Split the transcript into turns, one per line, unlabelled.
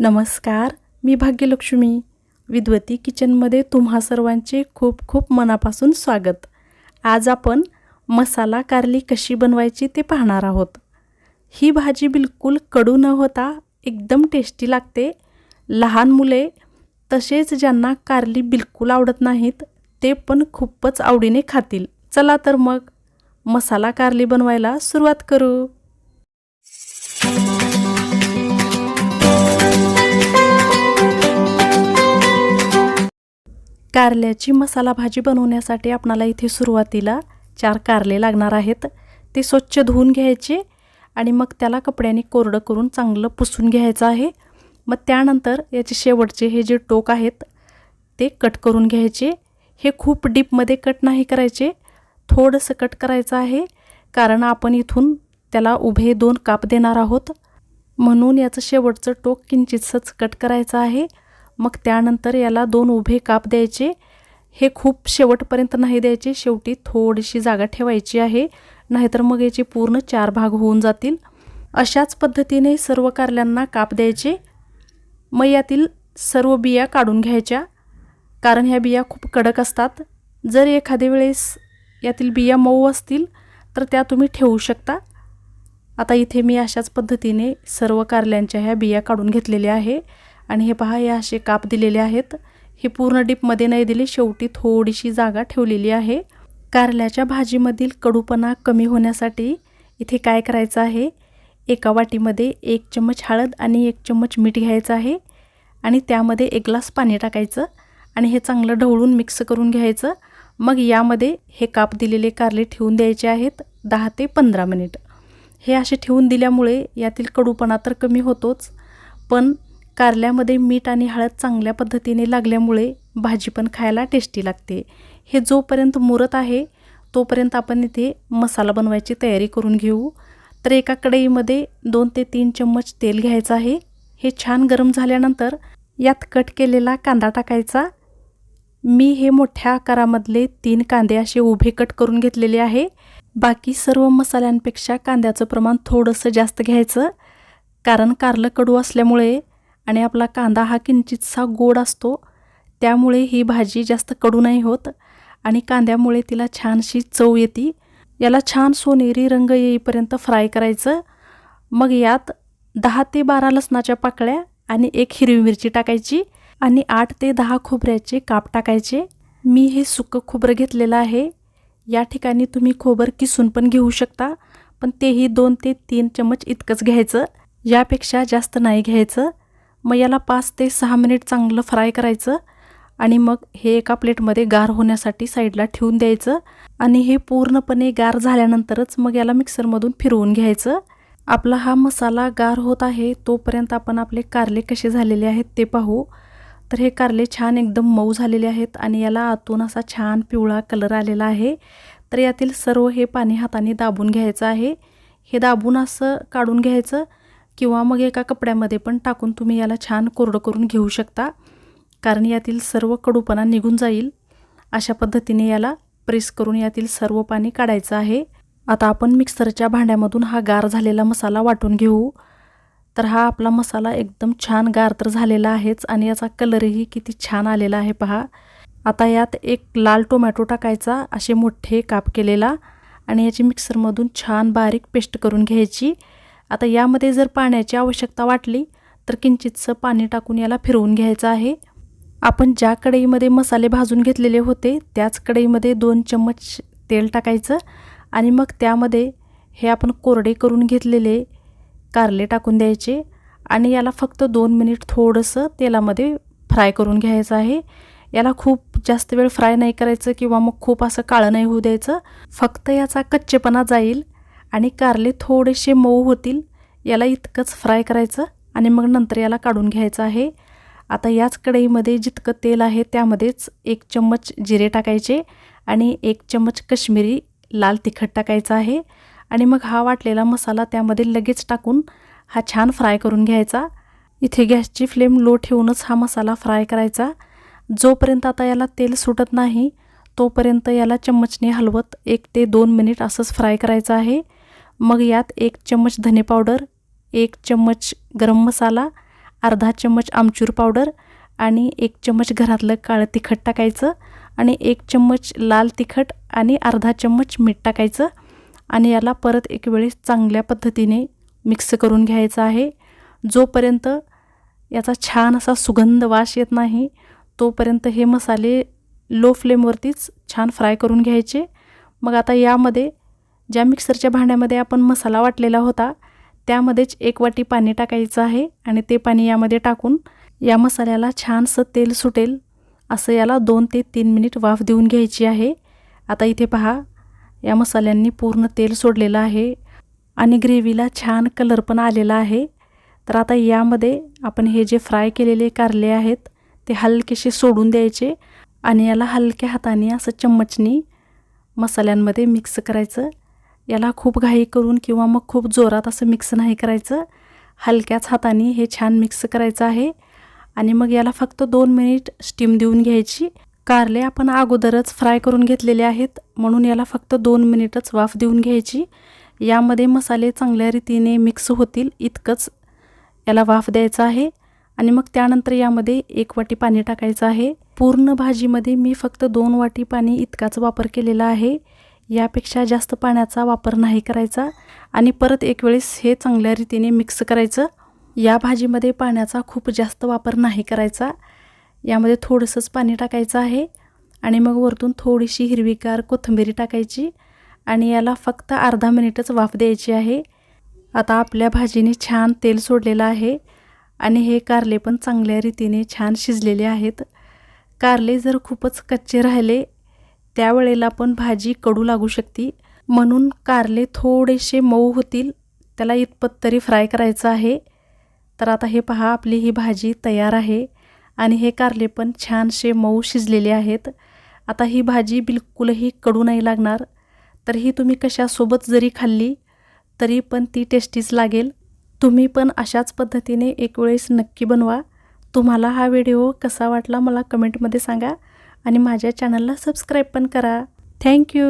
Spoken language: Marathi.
नमस्कार मी भाग्यलक्ष्मी. विद्वती किचनमध्ये तुम्हा सर्वांचे खूप खूप मनापासून स्वागत. आज आपण मसाला कारली कशी बनवायची ते पाहणार आहोत. ही भाजी बिलकुल कडू न होता एकदम टेस्टी लागते. लहान मुले तसेच ज्यांना कारली बिलकुल आवडत नाहीत ते पण खूपच आवडीने खातील. चला तर मग मसाला कारली बनवायला सुरुवात करू. कारल्याची मसाला भाजी बनवण्यासाठी आपणाला इथे सुरुवातीला चार कारले लागणार आहेत. ते स्वच्छ धुवून घ्यायचे आणि मग त्याला कपड्याने कोरडं करून चांगलं पुसून घ्यायचं आहे. मग त्यानंतर याचे शेवटचे हे जे टोक आहेत ते कट करून घ्यायचे. हे खूप डीपमध्ये कट नाही करायचे. थोडंसं कट करायचं आहे कारण आपण इथून त्याला उभे दोन काप देणार आहोत. म्हणून याचं शेवटचं टोक किंचितसंच कट करायचं आहे. मग त्यानंतर याला दोन उभे काप द्यायचे. हे खूप शेवटपर्यंत नाही द्यायचे. शेवटी थोडीशी जागा ठेवायची आहे. नाहीतर मग याचे पूर्ण चार भाग होऊन जातील. अशाच पद्धतीने सर्व कारल्यांना काप द्यायचे. मग यातील सर्व बिया काढून घ्यायच्या. कारण ह्या बिया खूप कडक असतात. जर एखाद्या वेळेस यातील बिया मऊ असतील तर त्या तुम्ही ठेवू शकता. आता इथे मी अशाच पद्धतीने सर्व कारल्यांच्या ह्या बिया काढून घेतलेल्या आहे. आणि हे पहा हे असे काप दिलेले आहेत. हे पूर्ण डीपमध्ये नाही दिले शेवटी थोडीशी जागा ठेवलेली आहे. कारल्याच्या भाजीमधील कडूपणा कमी होण्यासाठी इथे काय करायचं आहे? एका वाटीमध्ये एक चम्मच हळद आणि एक चम्मच मीठ घ्यायचं आहे आणि त्यामध्ये एक ग्लास पाणी टाकायचं आणि हे चांगलं ढवळून मिक्स करून घ्यायचं. मग यामध्ये हे काप दिलेले कारले ठेवून द्यायचे आहेत दहा ते पंधरा मिनिट. हे असे ठेवून दिल्यामुळे यातील कडूपणा तर कमी होतोच पण कारल्यामध्ये मीठ आणि हळद चांगल्या पद्धतीने लागल्यामुळे भाजी पण खायला टेस्टी लागते. हे जोपर्यंत मुरत आहे तोपर्यंत आपण इथे मसाला बनवायची तयारी करून घेऊ. तर एका कढईमध्ये दोन ते तीन चम्मच तेल घ्यायचं आहे. हे छान गरम झाल्यानंतर यात कट केलेला कांदा टाकायचा. मी हे मोठ्या आकारामधले तीन कांदे असे उभे कट करून घेतलेले आहे. बाकी सर्व मसाल्यांपेक्षा कांद्याचं प्रमाण थोडंसं जास्त घ्यायचं. कारण कारलं कडू असल्यामुळे आणि आपला कांदा हा किंचितसा गोड असतो त्यामुळे ही भाजी जास्त कडू नाही होत आणि कांद्यामुळे तिला छानशी चव येते. याला छान सोनेरी रंग येईपर्यंत फ्राय करायचं. मग यात दहा ते बारा लसणाच्या पाकळ्या आणि एक हिरवी मिरची टाकायची आणि आठ ते दहा खोबऱ्याचे काप टाकायचे. मी हे सुकं खोबरं घेतलेलं आहे. या ठिकाणी तुम्ही खोबर किसून पण घेऊ शकता पण तेही दोन ते तीन चमच इतकंच घ्यायचं. यापेक्षा जास्त नाही घ्यायचं. मग याला पाच ते सहा मिनिट चांगलं फ्राय करायचं आणि मग हे एका प्लेटमध्ये गार होण्यासाठी साईडला ठेवून द्यायचं आणि हे पूर्णपणे गार झाल्यानंतरच मग याला मिक्सरमधून फिरवून घ्यायचं. आपला हा मसाला गार होत आहे तोपर्यंत आपण आपले कारले कसे झालेले आहेत ते पाहू. तर हे कारले छान एकदम मऊ झालेले आहेत आणि याला आतून असा छान पिवळा कलर आलेला आहे. तर यातील सर्व हे पाणी हाताने दाबून घ्यायचं आहे. हे दाबून असं काढून घ्यायचं किंवा मग एका कपड्यामध्ये पण टाकून तुम्ही याला छान कोरडं करून घेऊ शकता. कारण यातील सर्व कडूपणा निघून जाईल. अशा पद्धतीने याला प्रेस करून यातील सर्व पाणी काढायचं आहे. आता आपण मिक्सरच्या भांड्यामधून हा गार झालेला मसाला वाटून घेऊ. तर हा आपला मसाला एकदम छान गार तर झालेला आहेच आणि याचा कलरही किती छान आलेला आहे पहा. आता यात एक लाल टोमॅटो टाकायचा असे मोठे काप केलेला आणि याची मिक्सरमधून छान बारीक पेस्ट करून घ्यायची. आता यामध्ये जर पाण्याची आवश्यकता वाटली तर किंचितसं पाणी टाकून याला फिरवून घ्यायचं आहे. आपण ज्या कढईमध्ये मसाले भाजून घेतलेले होते त्याच कढईमध्ये दोन चम्मच तेल टाकायचं आणि मग त्यामध्ये हे आपण कोरडे करून घेतलेले कारले टाकून द्यायचे आणि याला फक्त दोन मिनिट थोडंसं तेलामध्ये फ्राय करून घ्यायचं आहे. याला खूप जास्त वेळ फ्राय नाही करायचं किंवा मग खूप असं काळं नाही होऊ द्यायचं. फक्त याचा कच्चेपणा जाईल. आणि कारले थोडेसे मऊ होतील. याला इतकंच फ्राय करायचं आणि मग नंतर याला काढून घ्यायचं आहे. आता याच कढईमध्ये जितकं तेल आहे त्यामध्येच एक चम्मच जिरे टाकायचे आणि एक चम्मच कश्मीरी लाल तिखट टाकायचं आहे. आणि मग हा वाटलेला मसाला त्यामध्ये लगेच टाकून हा छान फ्राय करून घ्यायचा. इथे गॅसची फ्लेम लो ठेवूनच हा मसाला फ्राय करायचा. जोपर्यंत आता याला तेल सुटत नाही तोपर्यंत याला चम्मचने हलवत एक ते दोन मिनिट असंच फ्राय करायचं आहे. मग यात एक चम्मच धने पावडर एक चम्मच गरम मसाला अर्धा चम्मच आमचूर पावडर आणि एक चम्मच घरातलं काळं तिखट टाकायचं आणि एक चम्मच लाल तिखट आणि अर्धा चम्मच मीठ टाकायचं आणि याला परत एक वेळेस चांगल्या पद्धतीने मिक्स करून घ्यायचं आहे. जोपर्यंत याचा छान असा सुगंध वास येत नाही तोपर्यंत हे मसाले लो फ्लेमवरतीच छान फ्राय करून घ्यायचे. मग आता यामध्ये ज्या मिक्सरच्या भांड्यामध्ये आपण मसाला वाटलेला होता त्यामध्येच एक वाटी पाणी टाकायचं आहे आणि ते पाणी यामध्ये टाकून या मसाल्याला छानसं तेल सुटेल. असं याला दोन ते तीन मिनिट वाफ देऊन घ्यायची आहे. आता इथे पहा या मसाल्यांनी पूर्ण तेल सोडलेलं आहे आणि ग्रेव्हीला छान कलर पण आलेला आहे. तर आता यामध्ये आपण हे जे फ्राय केलेले कारले आहेत ते हलकेसे सोडून द्यायचे आणि याला हलक्या हाताने असं चम्मचनी मसाल्यांमध्ये मिक्स करायचं. याला खूप घाई करून किंवा मग खूप जोरात असं मिक्स नाही करायचं. हलक्याच हाताने हे छान मिक्स करायचं आहे. आणि मग याला फक्त दोन मिनिट स्टीम देऊन घ्यायची. कारले आपण अगोदरच फ्राय करून घेतलेले आहेत. म्हणून याला फक्त दोन मिनिटच वाफ देऊन घ्यायची. यामध्ये मसाले चांगल्या रीतीने मिक्स होतील. इतकंच याला वाफ द्यायचा आहे. आणि मग त्यानंतर यामध्ये एक वाटी पाणी टाकायचं आहे. पूर्ण भाजीमध्ये मी फक्त दोन वाटी पाणी इतकाच वापर केलेला आहे. यापेक्षा जास्त पाण्याचा वापर नाही करायचा आणि परत एक वेळेस हे चांगल्या रीतीने मिक्स करायचं. या भाजीमध्ये पाण्याचा खूप जास्त वापर नाही करायचा. यामध्ये थोडंसंच पाणी टाकायचं आहे आणि मग वरतून थोडीशी हिरवीगार कोथिंबीरी टाकायची आणि याला फक्त अर्धा मिनिटच वाफ द्यायची आहे. आता आपल्या भाजीने छान तेल सोडलेलं आहे आणि हे कारले पण चांगल्या रीतीने छान शिजलेले आहेत. कारले जर खूपच कच्चे राहिले त्यावेळेला पण भाजी कडू लागू शकते. म्हणून कारले थोडेसे मऊ होतील. त्याला इतपत तरी फ्राय करायचं आहे. तर आता हे पहा आपली ही भाजी तयार आहे. आणि हे कारले पण छानसे मऊ शिजलेले आहेत. आता ही भाजी बिलकुलही कडू नाही लागणार. तर ही तुम्ही कशासोबत जरी खाल्ली तरी पण ती टेस्टीच लागेल. तुम्ही पण अशाच पद्धतीने एक वेळेस नक्की बनवा. तुम्हाला हा व्हिडिओ कसा वाटला मला कमेंटमध्ये सांगा. आणि माझ्या चॅनलला सबस्क्राईब पण करा. थँक्यू